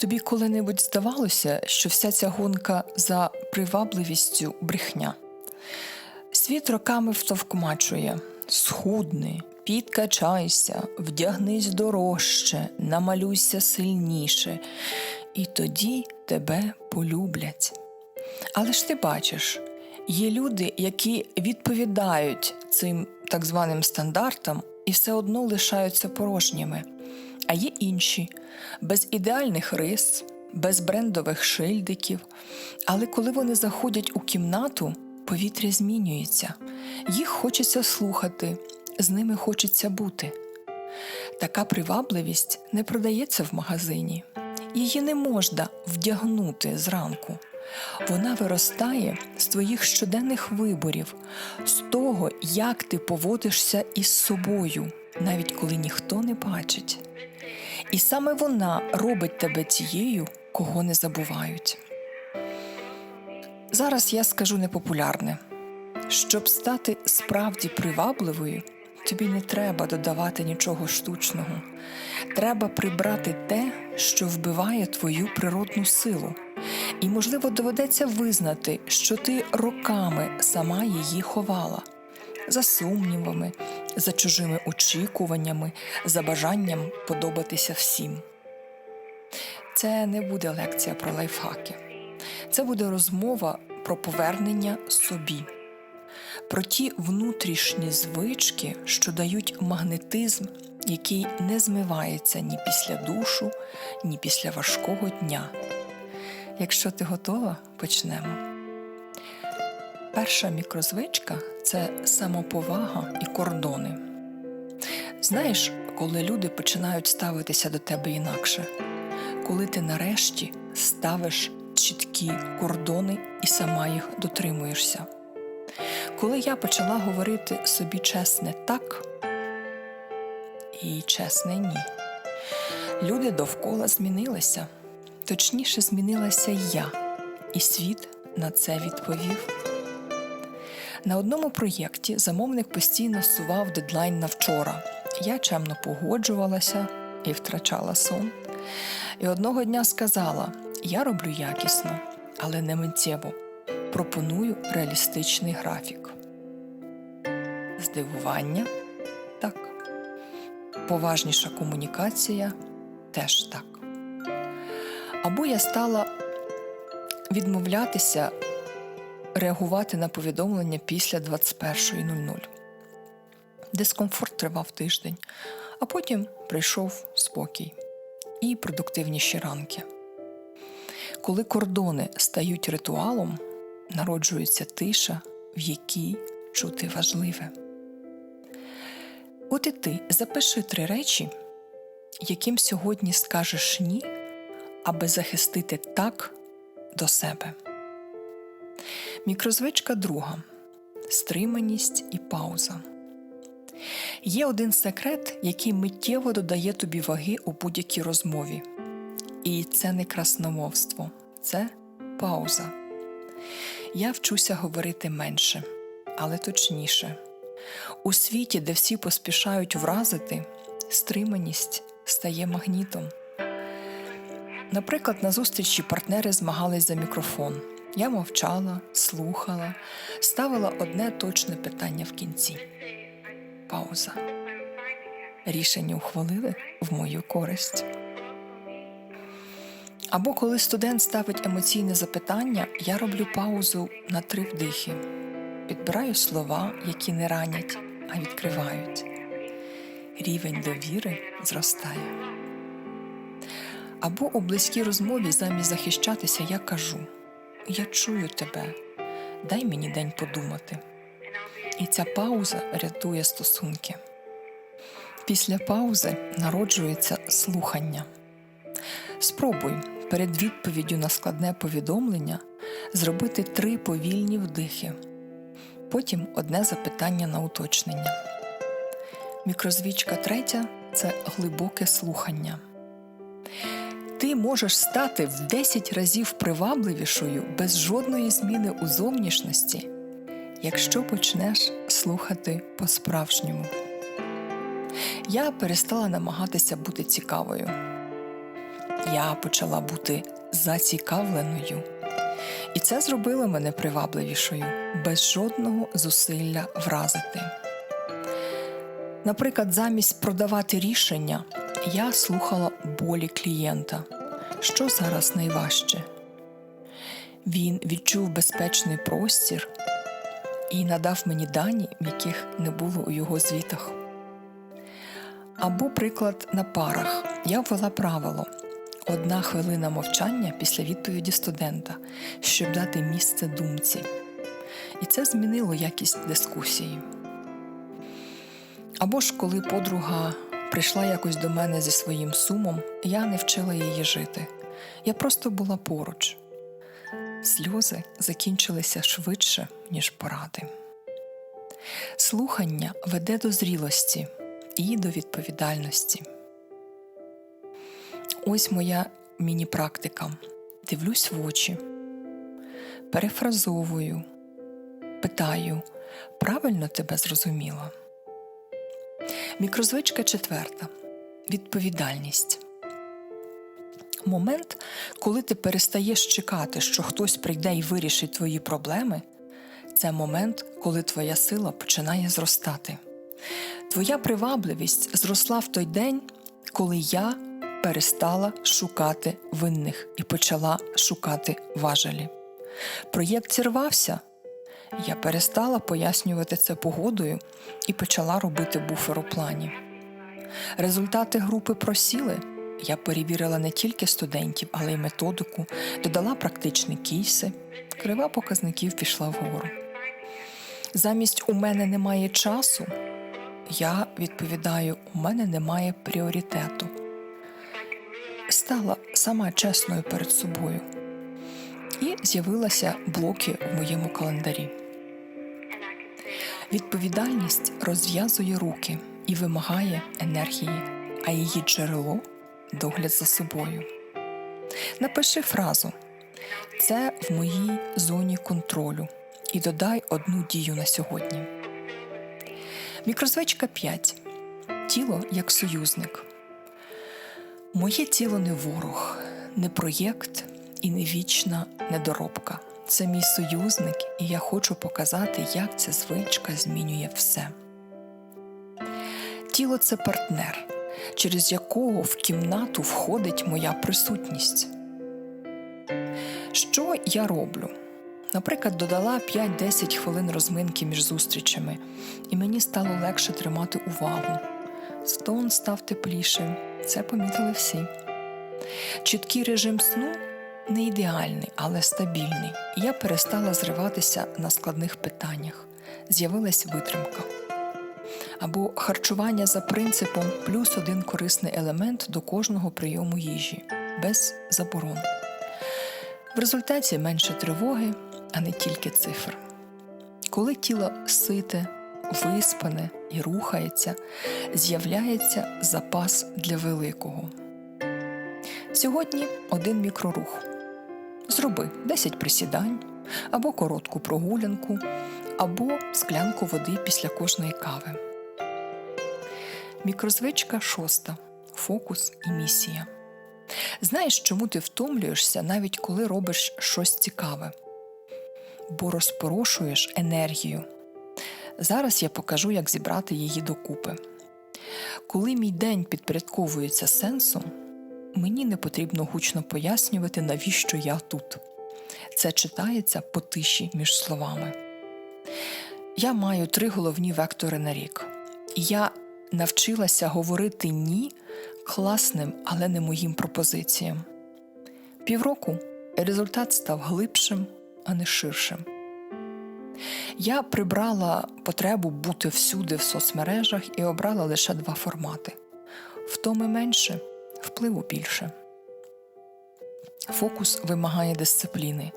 Тобі коли-небудь здавалося, що вся ця гонка за привабливістю брехня? Світ роками втовкмачує схудни, підкачайся, вдягнись дорожче, намалюйся сильніше, і тоді тебе полюблять. Але ж ти бачиш, є люди, які відповідають цим так званим стандартам і все одно лишаються порожніми. А є інші, без ідеальних рис, без брендових шильдиків. Але коли вони заходять у кімнату, повітря змінюється, їх хочеться слухати, з ними хочеться бути. Така привабливість не продається в магазині, її не можна вдягнути зранку. Вона виростає з твоїх щоденних виборів, з того, як ти поводишся із собою, навіть коли ніхто не бачить. І саме вона робить тебе тією, кого не забувають. Зараз я скажу непопулярне. Щоб стати справді привабливою, тобі не треба додавати нічого штучного. Треба прибрати те, що вбиває твою природну силу. І, можливо, доведеться визнати, що ти роками сама її ховала за сумнівами, за чужими очікуваннями, за бажанням подобатися всім. Це не буде лекція про лайфхаки. Це буде розмова про повернення собі, про ті внутрішні звички, що дають магнетизм, який не змивається ні після душу, ні після важкого дня. Якщо ти готова, почнемо. Перша мікрозвичка це самоповага і кордони. Знаєш, коли люди починають ставитися до тебе інакше, коли ти нарешті ставиш чіткі кордони і сама їх дотримуєшся. Коли я почала говорити собі чесне так і чесне ні, люди довкола змінилися, точніше, змінилася я, і світ на це відповів. На одному проєкті замовник постійно сував дедлайн на вчора. Я чемно погоджувалася і втрачала сон. І одного дня сказала: я роблю якісно, але не миттєво. Пропоную реалістичний графік. Здивування так. Поважніша комунікація теж так. Або я стала відмовлятися реагувати на повідомлення після 21.00. Дискомфорт тривав тиждень, а потім прийшов спокій і продуктивніші ранки. Коли кордони стають ритуалом, народжується тиша, в якій чути важливе. От і ти запиши три речі, яким сьогодні скажеш ні, аби захистити так до себе. Мікрозвичка друга стриманість і пауза. Є один секрет, який миттєво додає тобі ваги у будь-якій розмові. І це не красномовство, це пауза. Я вчуся говорити менше, але точніше. У світі, де всі поспішають вразити, стриманість стає магнітом. Наприклад, на зустрічі партнери змагались за мікрофон. Я мовчала, слухала, ставила одне точне питання в кінці. Пауза. Рішення ухвалили в мою користь. Або коли студент ставить емоційне запитання, я роблю паузу на три вдихи, підбираю слова, які не ранять, а відкривають. Рівень довіри зростає. Або у близькій розмові замість захищатися я кажу: Я чую тебе, дай мені день подумати. І ця пауза рятує стосунки. Після паузи народжується слухання. Спробуй перед відповіддю на складне повідомлення зробити три повільні вдихи, потім одне запитання на уточнення. Мікрозвічка третя це глибоке слухання. Ти можеш стати в 10 разів привабливішою без жодної зміни у зовнішності, якщо почнеш слухати по-справжньому. Я перестала намагатися бути цікавою. я почала бути зацікавленою. І це зробило мене привабливішою, без жодного зусилля вразити. Наприклад, замість продавати рішення, я слухала болі клієнта. Що зараз найважче? Він відчув безпечний простір і надав мені дані, яких не було у його звітах. Або приклад на парах. Я ввела правило одна хвилина мовчання після відповіді студента, щоб дати місце думці. І це змінило якість дискусії. Або ж коли подруга прийшла якось до мене зі своїм сумом, я не вчила її жити. Я просто була поруч. Сльози закінчилися швидше, ніж поради. Слухання веде до зрілості і до відповідальності. Ось моя міні-практика. Дивлюсь в очі, перефразовую, питаю, правильно тебе зрозуміла. Мікрозвичка четверта відповідальність. Момент, коли ти перестаєш чекати, що хтось прийде і вирішить твої проблеми, це момент, коли твоя сила починає зростати. Твоя привабливість зросла в той день, коли я перестала шукати винних і почала шукати важелі. Проєкт зірвався. Я перестала пояснювати це погодою і почала робити буфер у плані. Результати групи просіли. Я перевірила не тільки студентів, але й методику, додала практичні кейси, крива показників пішла вгору. Замість у мене немає часу, я відповідаю, у мене немає пріоритету. Стала сама чесною перед собою. І з'явилися блоки в моєму календарі. Відповідальність розв'язує руки і вимагає енергії, а її джерело догляд за собою. Напиши фразу це в моїй зоні контролю і додай одну дію на сьогодні. Мікрозвичка 5. Тіло як союзник. Моє тіло не ворог, не проєкт і не вічна недоробка. Це мій союзник, і я хочу показати, як ця звичка змінює все. Тіло це партнер, через якого в кімнату входить моя присутність. Що я роблю? Наприклад, додала 5-10 хвилин розминки між зустрічами, і мені стало легше тримати увагу. Стон став теплішим, це помітили всі. Чіткий режим сну не ідеальний, але стабільний, я перестала зриватися на складних питаннях. З'явилась витримка. Або харчування за принципом плюс один корисний елемент до кожного прийому їжі, без заборон. В результаті менше тривоги, а не тільки цифр. Коли тіло сите, виспане і рухається, з'являється запас для великого. Сьогодні один мікрорух. Зроби 10 присідань, або коротку прогулянку, або склянку води після кожної кави. Мікрозвичка шоста. Фокус і місія. Знаєш, чому ти втомлюєшся, навіть коли робиш щось цікаве? Бо розпорошуєш енергію. Зараз я покажу, як зібрати її докупи. Коли мій день підпорядковується сенсом, мені не потрібно гучно пояснювати, навіщо я тут. Це читається по тиші між словами. Я маю три головні вектори на рік. Я навчилася говорити ні класним, але не моїм пропозиціям. Півроку результат став глибшим, а не ширшим. Я прибрала потребу бути всюди в соцмережах і обрала лише два формати: втоми менше, впливу більше. Фокус вимагає дисципліни,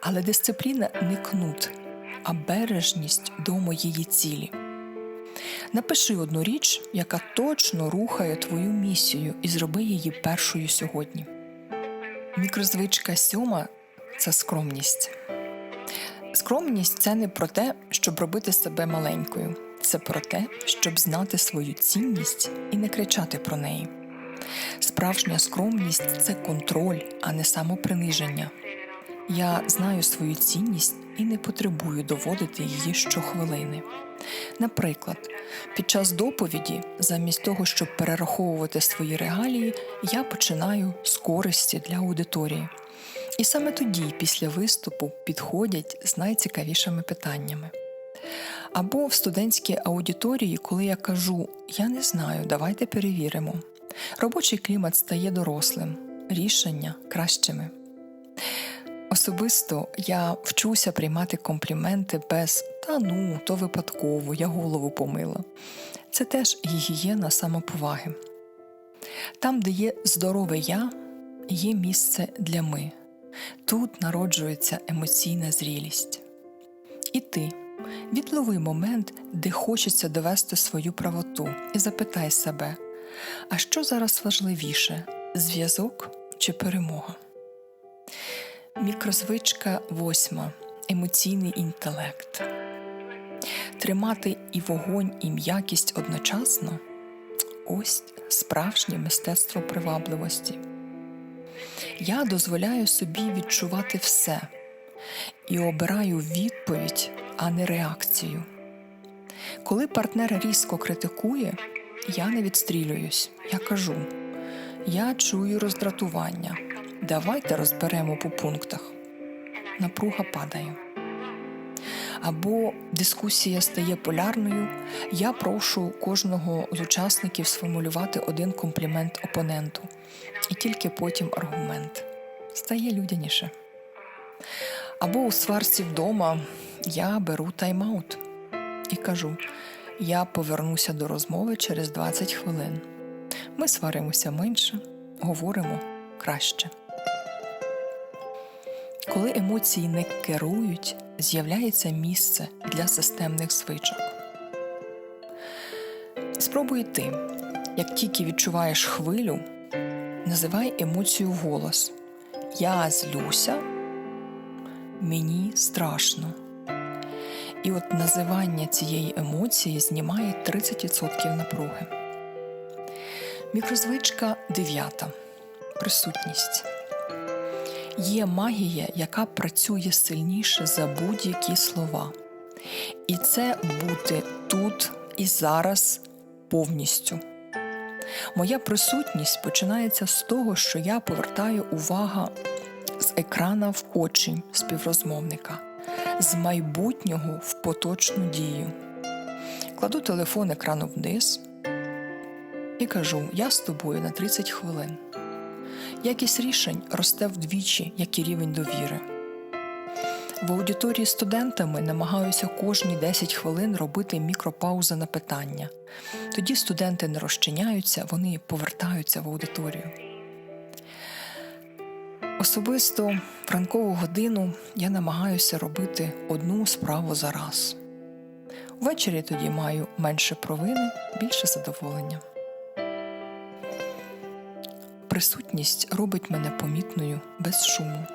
але дисципліна не кнут, а бережність до моєї цілі. Напиши одну річ, яка точно рухає твою місію, і зроби її першою сьогодні. Мікрозвичка сьома це скромність. Скромність це не про те, щоб робити себе маленькою, це про те, щоб знати свою цінність і не кричати про неї. Справжня скромність це контроль, а не самоприниження. Я знаю свою цінність і не потребую доводити її щохвилини. Наприклад, під час доповіді, замість того, щоб перераховувати свої регалії, я починаю з користі для аудиторії. І саме тоді, після виступу, підходять з найцікавішими питаннями. Або в студентській аудиторії, коли я кажу Я не знаю, давайте перевіримо. Робочий клімат стає дорослим, рішення кращими. Особисто я вчуся приймати компліменти без та ну, то випадково, я голову помила. Це теж гігієна самоповаги. Там, де є здорове я, є місце для ми. Тут народжується емоційна зрілість. І ти відлови момент, де хочеться довести свою правоту, і запитай себе, а що зараз важливіше зв'язок чи перемога? Мікрозвичка восьма емоційний інтелект. Тримати і вогонь, і м'якість одночасно ось справжнє мистецтво привабливості. Я дозволяю собі відчувати все і обираю відповідь, а не реакцію. Коли партнер різко критикує, я не відстрілююсь, я кажу: я чую роздратування. Давайте розберемо по пунктах. Напруга падає. Або дискусія стає полярною. Я прошу кожного з учасників сформулювати один комплімент опоненту, і тільки потім аргумент стає людяніше. Або у сварці вдома я беру тайм-аут і кажу: я повернуся до розмови через 20 хвилин. Ми сваримося менше, говоримо краще. Коли емоції не керують, з'являється місце для системних звичок. Спробуй ти, як тільки відчуваєш хвилю, називай емоцію вголос. Я злюся, мені страшно. І от називання цієї емоції знімає 30% напруги. Мікрозвичка 9. Присутність. Є магія, яка працює сильніше за будь-які слова. І це бути тут і зараз повністю. Моя присутність починається з того, що я повертаю увагу з екрана в очі співрозмовника, з майбутнього в поточну дію. Кладу телефон екрану вниз і кажу: Я з тобою на 30 хвилин. Якість рішень росте вдвічі, як і рівень довіри. В аудиторії студентами намагаюся кожні 10 хвилин робити мікропаузи на питання. Тоді студенти не розчиняються, вони повертаються в аудиторію. Особисто в ранкову годину я намагаюся робити одну справу за раз. Ввечері тоді маю менше провини, більше задоволення. Присутність робить мене помітною без шуму.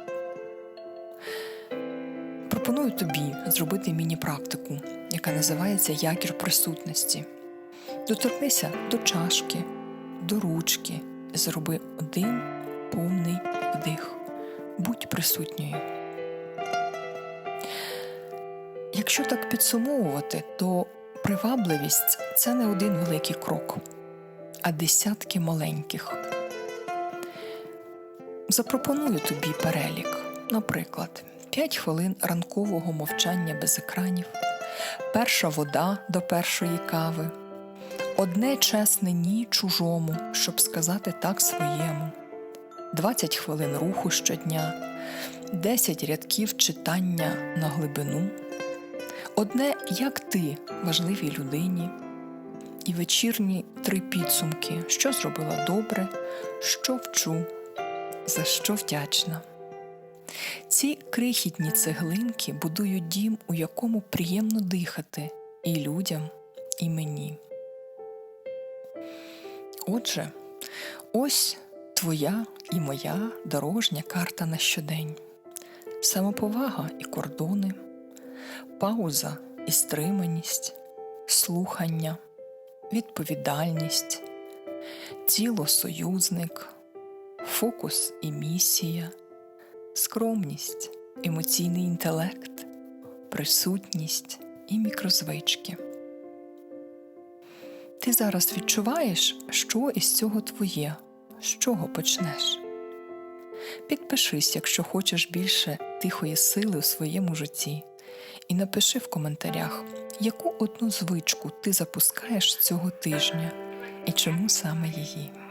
Пропоную тобі зробити міні-практику, яка називається якір присутності. Доторкнися до чашки, до ручки зроби один повний вдих. Будь присутньою. Якщо так підсумовувати, то привабливість це не один великий крок, а десятки маленьких. Запропоную тобі перелік, наприклад, 5 хвилин ранкового мовчання без екранів, перша вода до першої кави, одне чесне ні чужому, щоб сказати так своєму, 20 хвилин руху щодня, 10 рядків читання на глибину, одне як ти важливій людині, і вечірні три підсумки, що зробила добре, що вчу за що вдячна. Ці крихітні цеглинки будують дім, у якому приємно дихати і людям, і мені. Отже, ось твоя і моя дорожня карта на щодень, самоповага і кордони, пауза і стриманість, слухання, відповідальність, тіло союзник, фокус і місія, скромність, емоційний інтелект, присутність і мікрозвички. Ти зараз відчуваєш, що із цього твоє, з чого почнеш. Підпишись, якщо хочеш більше тихої сили у своєму житті, і напиши в коментарях, яку одну звичку ти запускаєш цього тижня і чому саме її.